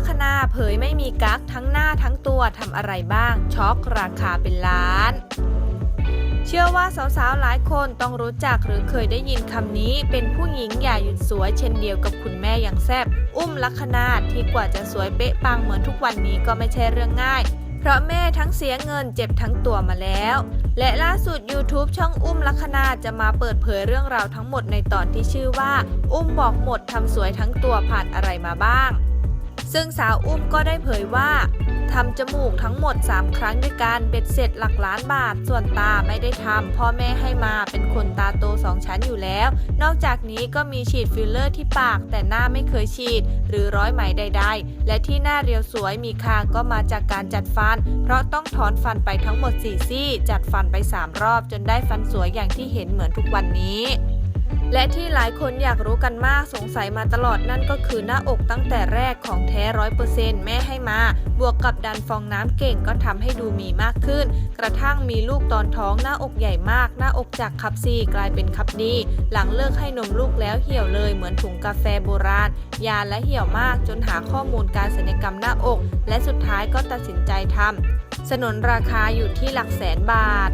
ลัคนาเผยไม่มีกั๊กทั้งหน้าทั้งตัวทำอะไรบ้าง ช็อกราคาเป็นล้าน เชื่อว่าสาวๆ หลายคนต้องรู้จักหรือเคยได้ยินคำนี้ เป็นผู้หญิงอย่าหยุดสวยเช่นเดียวกับคุณแม่อย่างแซบอุ้มลัคนาที่กว่าจะสวยเป๊ะปังเหมือนทุกวันนี้ก็ไม่ใช่เรื่องง่ายเพราะแม่ทั้งเสียเงินเจ็บทั้งตัวมาแล้ว และล่าสุด YouTube ช่องอุ้มลัคนาจะมาเปิดเผยเรื่องราวทั้งหมดในตอนที่ชื่อว่า อุ้มบอกหมดทำสวยทั้งตัวผ่านอะไรมาบ้าง ซึ่งสาวอุ้มก็ได้เผยว่าทำจมูกทั้งหมด 3 ครั้งด้วยกันเบ็ดเสร็จหลักล้านบาท ส่วนตาไม่ได้ทำพ่อแม่ให้มาเป็นคนตาโต 2 ชั้นอยู่แล้ว นอกจากนี้ก็มีฉีดฟิลเลอร์ที่ปาก แต่หน้าไม่เคยฉีด หรือร้อยไหมใด ๆ และที่หน้าเรียวสวยมีคางก็มาจากการจัดฟัน เพราะต้องถอนฟันไปทั้งหมด 4 ซี่ จัดฟันไป 3 รอบ จนได้ฟันสวยอย่างที่เห็นเหมือนทุกวันนี้ และที่หลายคนอยากรู้กันมากสงสัยมาตลอดนั่นก็คือหน้าอกตั้งแต่แรกของแท้ร้อยเปอร์เซ็นต์แม่ให้มา บวกกับดันฟองน้ำเก่งก็ทำให้ดูมีมากขึ้น กระทั่งมีลูกตอนท้องหน้าอกใหญ่มาก หน้าอกจากคับซีกลายเป็นคับดีหลังเลิกให้นมลูกแล้วเหี่ยวเลยเหมือนถุงกาแฟโบราณ ยาและเหี่ยวมากจนหาข้อมูลการศัลยกรรมหน้าอก และสุดท้ายก็ตัดสินใจทำสนนราคาอยู่ที่หลักแสนบาท